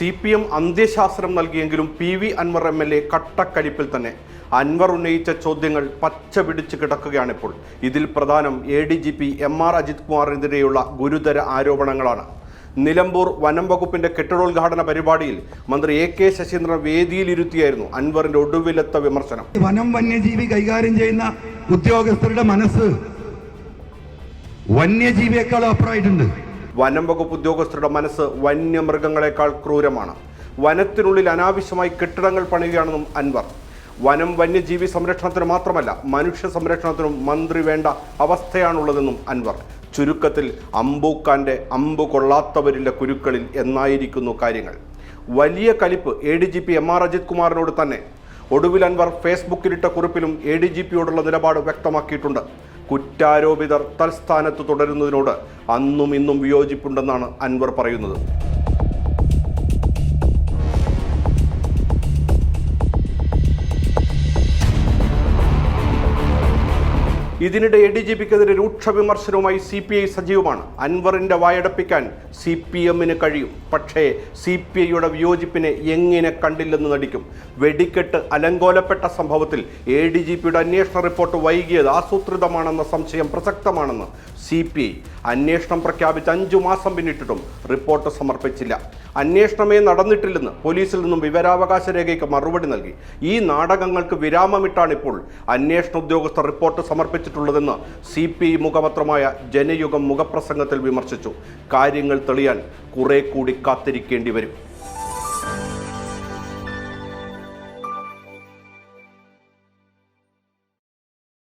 C P M അന്ത്യശാസ്ത്രം നൽകിയെങ്കിലും P V Anvar M L A കട്ടക്കഴിപ്പിൽ തന്നെ. അൻവർ ഉന്നയിച്ച ചോദ്യങ്ങൾ പച്ച പിടിച്ച് കിടക്കുകയാണിപ്പോൾ. ഇതിൽ പ്രധാനം A D G P M R Ajith കുമാറിനെതിരെയുള്ള ഗുരുതര ആരോപണങ്ങളാണ്. നിലമ്പൂർ വനം വകുപ്പിന്റെ കെട്ടിടോദ്ഘാടന പരിപാടിയിൽ മന്ത്രി എ കെ ശശീന്ദ്രൻ വേദിയിലിരുത്തിയായിരുന്നു അൻവറിന്റെ ഒടുവിലത്തെ വിമർശനം. വനം വന്യജീവി കൈകാര്യം ചെയ്യുന്ന ഉദ്യോഗസ്ഥരുടെ മനസ്സ് വന്യജീവിയേക്കാൾ അപ്പുറമായിട്ടുണ്ട് വനം വകുപ്പ് ഉദ്യോഗസ്ഥരുടെ മനസ്സ് വന്യമൃഗങ്ങളെക്കാൾ ക്രൂരമാണ്. വനത്തിനുള്ളിൽ അനാവശ്യമായി കെട്ടിടങ്ങൾ പണിയുകയാണെന്നും അൻവർ. വനം വന്യജീവി സംരക്ഷണത്തിന് മാത്രമല്ല മനുഷ്യ സംരക്ഷണത്തിനും മന്ത്രി വേണ്ട അവസ്ഥയാണുള്ളതെന്നും അൻവർ. ചുരുക്കത്തിൽ അമ്പൂക്കാന്റെ അമ്പു കൊള്ളാത്തവരിലെ കുരുക്കളിൽ എന്നായിരിക്കുന്നു കാര്യങ്ങൾ. വലിയ കലിപ്പ് A D G P M R Ajith കുമാറിനോട് തന്നെ. ഒടുവിൽ അൻവർ ഫേസ്ബുക്കിലിട്ട കുറിപ്പിലും എ ഡി ജി പിയോടുള്ള നിലപാട് വ്യക്തമാക്കിയിട്ടുണ്ട്. കുറ്റാരോപിതർ തൽസ്ഥാനത്ത് തുടരുന്നതിനോട് അന്നും ഇന്നും വിയോജിപ്പുണ്ടെന്നാണ് അൻവർ പറയുന്നത്. ഇതിനിടെ എ ഡി ജി പിക്കെതിരെ രൂക്ഷ വിമർശനവുമായി സി പി ഐ സജീവമാണ്. അൻവറിന്റെ വായടപ്പിക്കാൻ സി പി എമ്മിന് കഴിയും. പക്ഷേ സി പി ഐയുടെ വിയോജിപ്പിനെ എങ്ങനെ കണ്ടില്ലെന്ന് നടിക്കും. വെടിക്കെട്ട് അലങ്കോലപ്പെട്ട സംഭവത്തിൽ എ ഡി ജി പിയുടെ അന്വേഷണ റിപ്പോർട്ട് വൈകിയത് ആസൂത്രിതമാണെന്ന സംശയം പ്രസക്തമാണെന്ന് സി പി ഐ അന്വേഷണം പ്രഖ്യാപിച്ച് അഞ്ചു മാസം പിന്നിട്ടിട്ടും റിപ്പോർട്ട് സമർപ്പിച്ചില്ല. അന്വേഷണമേ നടന്നിട്ടില്ലെന്ന് പോലീസിൽ നിന്നും വിവരാവകാശ രേഖയ്ക്ക് മറുപടി നൽകി. ഈ നാടകങ്ങൾക്ക് വിരാമമിട്ടാണ് ഇപ്പോൾ അന്വേഷണ ഉദ്യോഗസ്ഥർ റിപ്പോർട്ട് സമർപ്പിച്ചിട്ടുള്ളതെന്ന് സി പി ഐ മുഖപത്രമായ ജനയുഗം മുഖപ്രസംഗത്തിൽ വിമർശിച്ചു. കാര്യങ്ങൾ തെളിയാൻ കുറെ കൂടി കാത്തിരിക്കേണ്ടി വരും.